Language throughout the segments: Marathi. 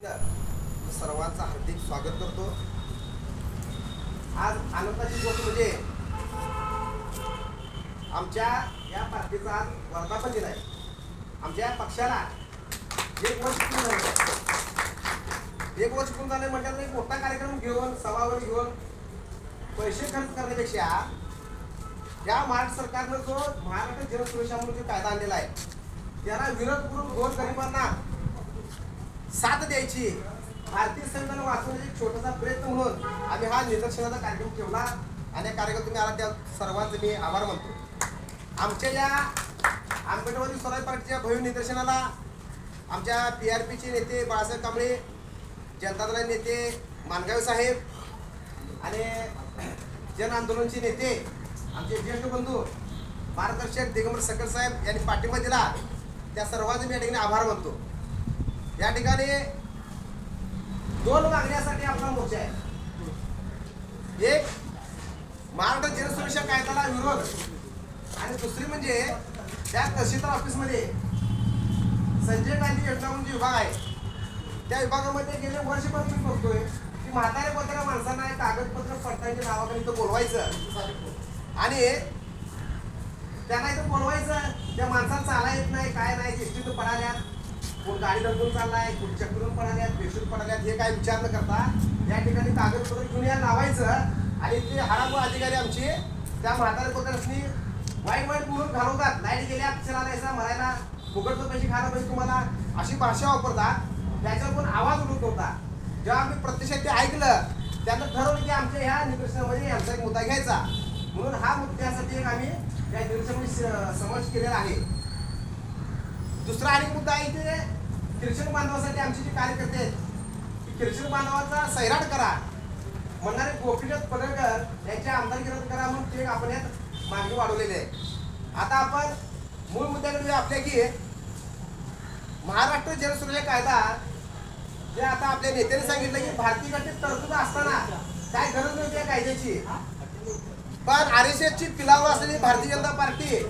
सर्वांचं हार्दिक स्वागत करतो. आज आनंदाची गोष्ट म्हणजे आमच्या या पार्टीचा आज वर्धापन दिन आहे. आमच्या पक्षाला एक वर्ष पूर्ण झालं. एक वर्ष पूर्ण झालं म्हटल्यावर एक मोठा कार्यक्रम घेऊन सभावर घेऊन पैसे खर्च करण्यापेक्षा या महाराष्ट्र सरकारनं जो महाराष्ट्र जनसुरक्षा म्हणून जो कायदा आणलेला आहे त्याला विरोध करून गोर गरिबांना साथ द्यायची. भारतीय संघाला वाचवण्याचा एक छोटासा प्रयत्न म्हणून आम्ही हा निदर्शनाचा कार्यक्रम ठेवला. आणि या कार्यक्रम तुम्ही आला त्या सर्वांचे मी आभार मानतो. आमच्या या आंबेडवादी स्वराज पार्टीच्या भव्य निदर्शनाला आमच्या पी आर पीचे नेते बाळासाहेब कांबळे जनता दल नेते मानगाव साहेब आणि जन आंदोलनचे नेते आमचे ज्येष्ठ बंधू मार्गदर्शक दिगंबर सकल साहेब यांनी पाठिंबा दिला. त्या सर्वांचे मी या ठिकाणी आभार मानतो. या ठिकाणी दोन मागण्यासाठी आपला मोर्चा आहे. एक महाराष्ट्र जनसुरक्षा कायद्याला विरोध. आणि दुसरी म्हणजे त्या तहसीलदार ऑफिसमध्ये संजय गांधी योजना म्हणजे जे विभाग आहे त्या विभागामध्ये गेले वर्षभर मी बघतोय की म्हातारे पत्र माणसांना कागदपत्र पडताळच्या नावाखाली इथं बोलवायचं. आणि त्यांना इथं बोलवायचं त्या माणसाला चाला येत नाही काय नाही देशी तर पडाल्या कोण गाडी दडकून चाललाय कोण चक्रून पडाल्यात बेशून पडाल्यात हे काय विचार न करता? या ठिकाणी कागदपत्र घेऊन या लावायचं. आणि ते हरापूर अधिकारी आमचे त्या म्हाताऱ्या कोत्यासनी वाईट वाईट म्हणून घालवतात. लाइट गेल्या चला द्यायचा म्हणायला फुकटचं पैसे खायला पाहिजे तुम्हाला. अशी भाषा वापरतात. त्याच्यावर पण आवाज उडत होता जेव्हा आम्ही प्रत्यक्षात ते ऐकलं त्यानं ठरवलं की आमच्या ह्या निदर्शनामध्ये आमचा एक मुद्दा घ्यायचा. म्हणून हा मुद्द्यासाठी एक आम्ही या निदर्शनामध्ये समावेश केलेला आहे. दुसरा आणि मुद्दा आहे ते ख्रिश्चन बांधवासाठी आमचे जे कार्यकर्ते आहेत की ख्रिश्चन बांधवाचा सैराट करा. म्हणणारे गोपीनाथ पडळकर यांच्या आमदारकी रद्द करा म्हणून ते आपण यात मागणी वाढवलेली आहे. आता आपण मूळ मुद्द्याकडे आपल्या की महाराष्ट्र जनसुरक्षा कायदा जे आता आपल्या नेत्याने सांगितलं की भारतीय घटनेत तरतूद असताना काय गरज नव्हती या कायद्याची. पण आर एस एसची पिलावं असलेली भारतीय जनता पार्टी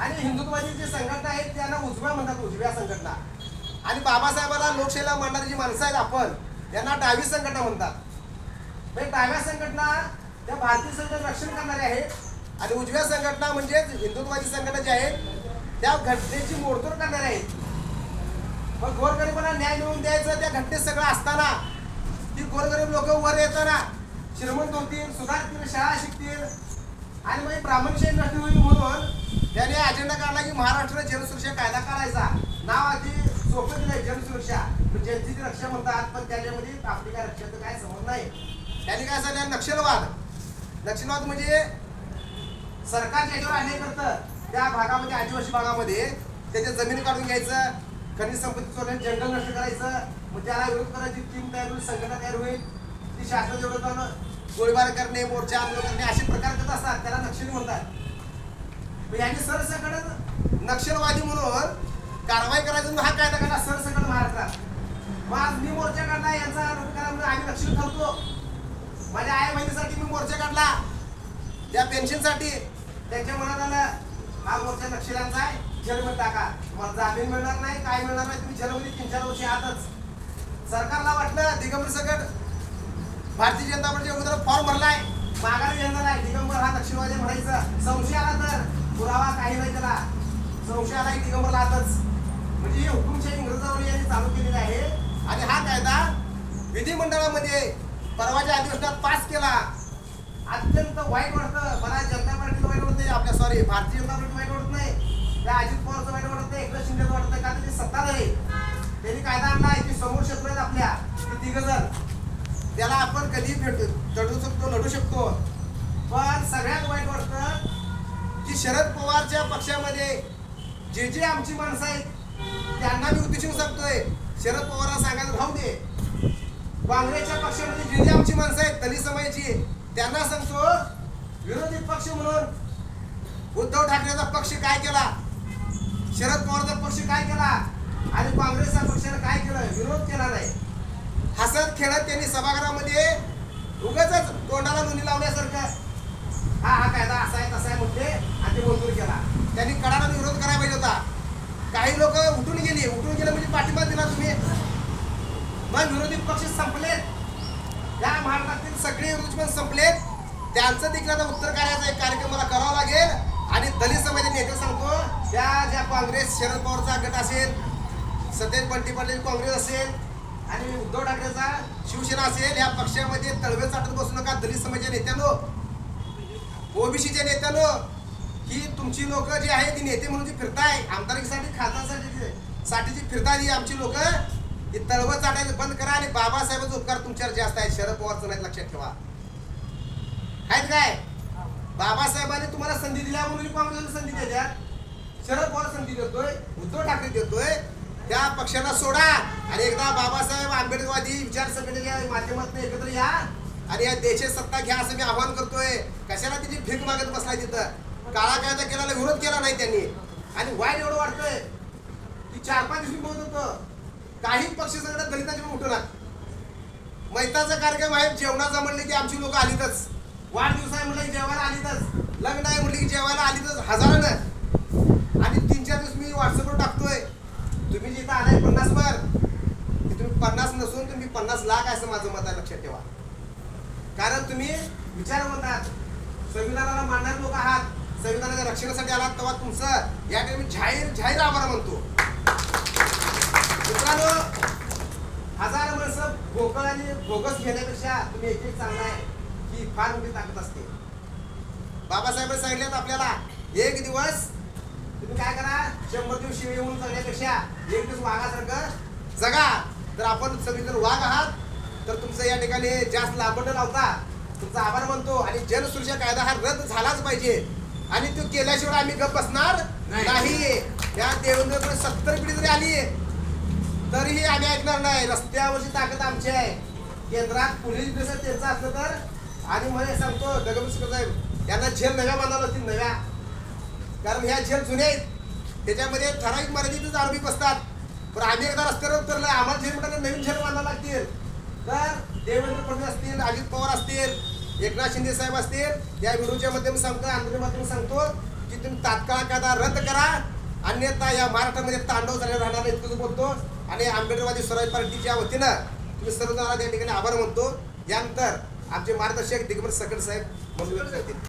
आणि हिंदुत्वाची जी संघटना आहेत त्यांना उजव्या म्हणतात उजव्या संघटना. आणि बाबासाहेबांना लोकशाहीला मांडणारी जी माणसं आहेत आपण त्यांना डावी संघटना म्हणतात. म्हणजे डाव्या संघटना त्या भारतीय संघटना रक्षण करणाऱ्या आहेत. आणि उजव्या संघटना म्हणजेच हिंदुत्वाची संघटना ज्या आहेत त्या घटनेची मोडतोड करणाऱ्या आहेत. मग गोरगरिबांना न्याय मिळवून द्यायचं त्या घटनेत सगळं असताना ती गोरगरीब लोक वर येताना श्रीमंत होतील सुधारतील शाळा शिकतील आणि मग प्रामाणिक नष्ट होईल म्हणून त्याने अजेंडा काढला की महाराष्ट्र जनसुरक्षा कायदा करायचा नाव आधी सोपं दिलंय जनसुरक्षा. म्हणजे जनतेची रक्षा म्हणतात पण त्याच्यामध्ये आपली काय रक्षाचं काय समज नाही. त्यांनी काय सांगितलं? नक्षलवाद. नक्षलवाद म्हणजे सरकार ज्याच्यावर अन्याय करतं त्या भागामध्ये आदिवासी भागामध्ये त्याच्या जमीन काढून घ्यायचं खनिज संपत्ती चोरणे जंगल नष्ट करायचं मग त्याला विरोध करायची टीम तयार होईल संघटना तयार होईल. ती शासनाच्या विरोधानं गोळीबार करणे मोर्चा आंदोलन करणे असे प्रकार करत असतात. त्याला नक्षली म्हणतात. यांनी सरसकट नक्षलवादी म्हणून कारवाई करायचं हा कायदा काढला सरसकट महाराष्ट्रात मग आज मी मोर्चा काढला यांचा आरोप करा म्हणून आम्ही नक्षल ठरतो माझ्या आई बहिणीसाठी मी मोर्चा काढला. त्या पेन्शनसाठी. त्यांच्या मनात आलं हा मोर्चा नक्षल्यांचा आहे. जेलमध्ये टाका. तुम्हाला जामीन मिळणार नाही काय मिळणार नाही तुम्ही जेलमध्ये तीन चार वर्षी आहातच. सरकारला वाटलं दिगंबर सकट भारतीय जनता पार्टीच्या उमेदवार फॉर्म भरलाय. माघारी येणार आहे. दिगंबर हा दक्षिणवादी म्हणायचं. संशय आला तर पुरावा काही नाही त्याला. संशय आला की दिगंबरला आताच म्हणजे हे हुकुमशाही इंग्रजावली यांनी चालू केलेली आहे. आणि हा कायदा विधिमंडळामध्ये परवाच्या अधिवेशनात पास केला. अत्यंत वाईट वाटतं. मला जनता पार्टीचं वाईट वाटत. नाही आपल्या सॉरी भारतीय जनता पार्टी वाईट वाटत नाही. त्या अजित पवारचं वाईट वाटत नाही. एकनाथ शिंदेचं वाटत नाही. का त्याची सत्ता नाही? त्यांनी कायदा आणला की समोर शत्रू आपल्या. ते तिघ जण. त्याला आपण कधी भेटू चढू शकतो लढू शकतो. पण सगळ्यात वाईट वाटतं की शरद पवारच्या पक्षामध्ये जे जे आमची माणसं आहेत त्यांना मी उद्देशू सांगतोय शरद पवारला सांगायला राहू दे. काँग्रेसच्या पक्षामध्ये जे जे आमची माणसं आहेत दलित समाजाची त्यांना सांगतो विरोधी पक्ष म्हणून उद्धव ठाकरेचा पक्ष काय केला? शरद पवारचा पक्ष काय केला? आणि काँग्रेसच्या पक्षाने काय केलं? विरोध केला नाही. हसत खेळत त्यांनी सभागृहामध्ये उगाच तोंडाला नोंदी लावण्यासारखं. हा हा कायदा असा आहे तसा आहे म्हणते. आणि ते मंजूर केला. त्यांनी कडाला विरोध करायला पाहिजे होता. काही लोक उठून गेली. उठून गेले म्हणजे पाठिंबा दिला तुम्ही. मग विरोधी पक्ष संपलेत. या महाराष्ट्रातील सगळे विरोधी पण संपलेत. त्यांचं देखील आता उत्तर कार्याचा एक कार्यक्रम मला करावा लागेल. आणि दलित समाजाचे नेते सांगतो त्या ज्या काँग्रेस शरद पवारचा गट असेल सतेज बंटी पाटील काँग्रेस असेल आणि उद्धव ठाकरेचा शिवसेना असेल या पक्षामध्ये तळवे चाटत बसू नका दलित समाजाच्या नेत्यानो. ओबीसीच्या नेत्यानो ही तुमची लोक जी आहे ती नेते म्हणून जी फिरताय आमदारकीसाठी खासदारसाठी साठी जी फिरताय ही आमची लोक ही तळवत चाटायचं बंद करा आणि बाबासाहेबांचे उपकार तुमच्यावर जास्त आहेत. शरद पवारचं नाही लक्षात ठेवा. आहेत काय? बाबासाहेबांनी तुम्हाला संधी दिल्या म्हणून काँग्रेसला संधी देतात शरद पवार संधी देतोय उद्धव ठाकरे देतोय त्या पक्षाला सोडा. आणि एकदा बाबासाहेब आंबेडकरवादी विचार माध्यमातून एकत्र या. आणि या देशात सत्ता घ्या असं मी आव्हान करतोय. कशाला तिची भीक मागत बसलाय तिथं? काळा कायदा केल्याला विरोध केला नाही त्यांनी. आणि वाईट एवढं वाटतंय की चार पाच दिवशी बोलत होतं. काही पक्ष सगळं दलितांची उठून मैताचा कार्यक्रम आहे जेवणाचा म्हणले की आमची लोक आलीतच. वाढदिवस आहे म्हणलं की जेवायला आलीतच. लग्न आहे म्हणलं की जेवायला आलीतच हजारानं. आणि तीन चार दिवस मी व्हॉट्सअपवर टाकतो तुम्ही जिथं आलाय पन्नास वर की तुम्ही पन्नास नसून तुम्ही पन्नास लाख आहे असं माझं मत आहे लक्षात ठेवा. कारण तुम्ही विचार म्हणतात संविधानाला मानणारे लोक आहात संविधानाच्या रक्षणासाठी आलात तेव्हा तुमचं या ठिकाणी जाहीर जाहीर आभार म्हणतो मित्रांनो हजार माणसं भोकळ आणि बोगस घेण्यापेक्षा तुम्ही एक एक चांगला आहे की फार मोठी ताकद असते. बाबासाहेबांनी सांगितलं आपल्याला एक दिवस तुम्ही काय करा शंभर दिवस येऊन जगण्यापेक्षा एक दिवस वाघासारखं जगा. तर आपण सगळी जर वाघ आहात तर तुमचं या ठिकाणी जास्त लांबड लावता. तुमचा आभार मानतो आणि जनसुरक्षा कायदा हा रद्द झालाच पाहिजे. आणि तो केल्याशिवाय आम्ही गप बसणार नाही. या देवेंद्र सत्तर पिढी जरी आली तरीही आम्ही ऐकणार नाही. रस्त्यावरची ताकद आमची आहे. केंद्रात पोलीस बेस त्यांचा असलं तर आणि मला सांगतो दगड साहेब यांना झेल नव्या बांधावं लागतील नव्या. कारण ह्या झेल जुन्या आहेत. त्याच्यामध्ये ठराविक मर्यादितच आरोपी बसतात. पण आम्ही एकदा रस्त्यावर उतरलं आम्हाला झेल नवीन झेल बांधावं लागतील. तर देवेंद्र फडणवीस असतील अजित पवार असतील एकनाथ शिंदे साहेब असतील या व्हिडिओच्या माध्यमातून सांगतो आंदोलन माध्यमातून सांगतो की तुम्ही तात्काळ कायदा रद्द करा अन्यथा या महाराष्ट्रामध्ये तांडव झालेला राहणार नाही इतकंच बोलतो. आणि आंबेडकरवादी स्वराज पार्टीच्या वतीनं तुम्ही सर्वजणांना त्या ठिकाणी आभार मानतो. यानंतर आमचे मार्गदर्शक दिगंबर सकड साहेब मंजूर करतील